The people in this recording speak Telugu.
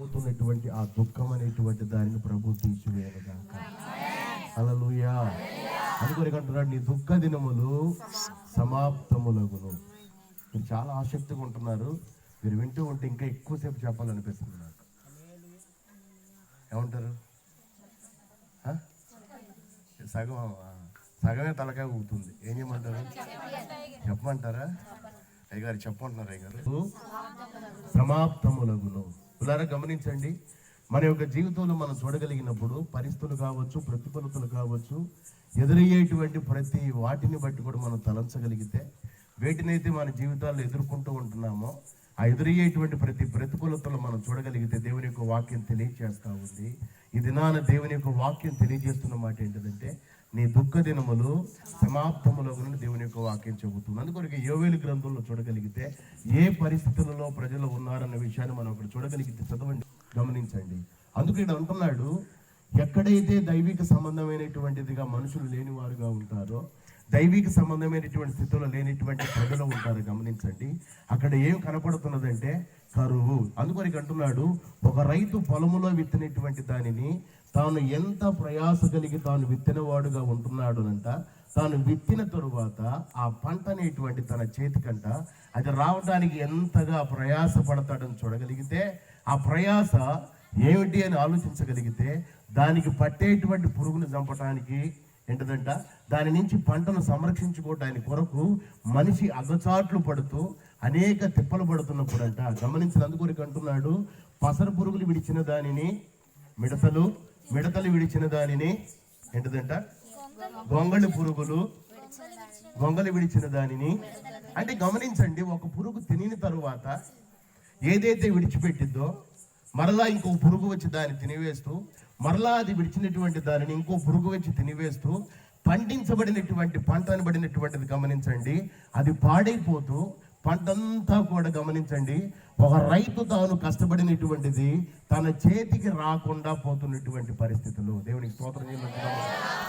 పోతున్నటువంటి ఆ దుఃఖం అనేటువంటి దానిని ప్రభు తీసివేయగాక హల్లెలూయా. అందుకొరకు అంటున్నాడు నీ దుఃఖ దినములు సమాప్తములగును. మీరు చాలా ఆసక్తిగా ఉంటున్నారు. మీరు వింటూ ఉంటే ఇంకా ఎక్కువసేపు చెప్పాలనిపిస్తుంది నాకు. ఏమంటారు? సగం సగమే తలకాయ ఊగుతుంది ఏం చేయమంటారు? చెప్పమంటారా? అయ్యగారు చెప్పమంటున్నారు అయ్యగారు. సమాప్తములగును. పులారా గమనించండి. మన యొక్క జీవితంలో మనం చూడగలిగినప్పుడు పరిస్థితులు కావచ్చు ప్రతిఫలతలు కావచ్చు ఎదురయ్యేటువంటి ప్రతి వాటిని బట్టి కూడా మనం తలంచగలిగితే వేటినైతే మన జీవితాల్లో ఎదుర్కొంటూ ఉంటున్నామో ఆ ఎదురయ్యేటువంటి ప్రతి ప్రతికూలతలు మనం చూడగలిగితే దేవుని యొక్క వాక్యం తెలియజేస్తూ ఉంది. ఈ దినాన దేవుని యొక్క వాక్యం తెలియజేస్తున్న మాట ఏంటంటే నీ దుఃఖ దినములు సమాప్తములో నుండి దేవుని యొక్క వాక్యం చెబుతుంది. అందుకొరకు యోవేలు గ్రంథంలో చూడగలిగితే ఏ పరిస్థితులలో ప్రజలు ఉన్నారన్న విషయాన్ని మనం అక్కడ చూడగలిగితే చదవండి గమనించండి. అందుకు ఇక్కడ అంటున్నాడు ఎక్కడైతే దైవిక సంబంధమైనటువంటిదిగా మనుషులు లేని వారుగా ఉంటారో దైవిక సంబంధమైనటువంటి స్థితిలో లేనిటువంటి ప్రజలు ఉంటారు గమనించండి. అక్కడ ఏం కనపడుతున్నదంటే కరువు. అందుకొరికి అంటున్నాడు ఒక రైతు పొలములో విత్తినటువంటి దానిని తాను ఎంత ప్రయాస కలిగి తాను విత్తినవాడుగా ఉంటున్నాడునంట తాను విత్తిన తరువాత ఆ పంట అనేటువంటి తన చేతికంట అది రావడానికి ఎంతగా ప్రయాస పడతాడని చూడగలిగితే ఆ ప్రయాస ఏమిటి అని ఆలోచించగలిగితే దానికి పట్టేటువంటి పురుగును చంపటానికి ఏంటదంట? దాని నుంచి పంటను సంరక్షించుకోవటానికి కొరకు మనిషి అగచాట్లు పడుతూ అనేక తిప్పలు పడుతున్నప్పుడంట. గమనించినందుకు అంటున్నాడు పసర పురుగులు విడిచిన దానిని మిడతలు మిడతలు విడిచిన దానిని ఏంటదంట? గొంగళి పురుగులు గొంగలి విడిచిన దానిని. అంటే గమనించండి ఒక పురుగు తినిన తరువాత ఏదైతే విడిచిపెట్టిద్దో మరలా ఇంకో పురుగు వచ్చి దాన్ని తినివేస్తూ మరలా అది విడిచినటువంటి దానిని ఇంకో పురుగు వచ్చి తినివేస్తూ పండించబడినటువంటి పంటను పడినటువంటిది గమనించండి. అది పాడైపోతూ పంటంతా కూడా గమనించండి. ఒక రైతు తాను కష్టపడినటువంటిది తన చేతికి రాకుండా పోతున్నటువంటి పరిస్థితులు. దేవునికి స్తోత్రం చేయమంటున్నాము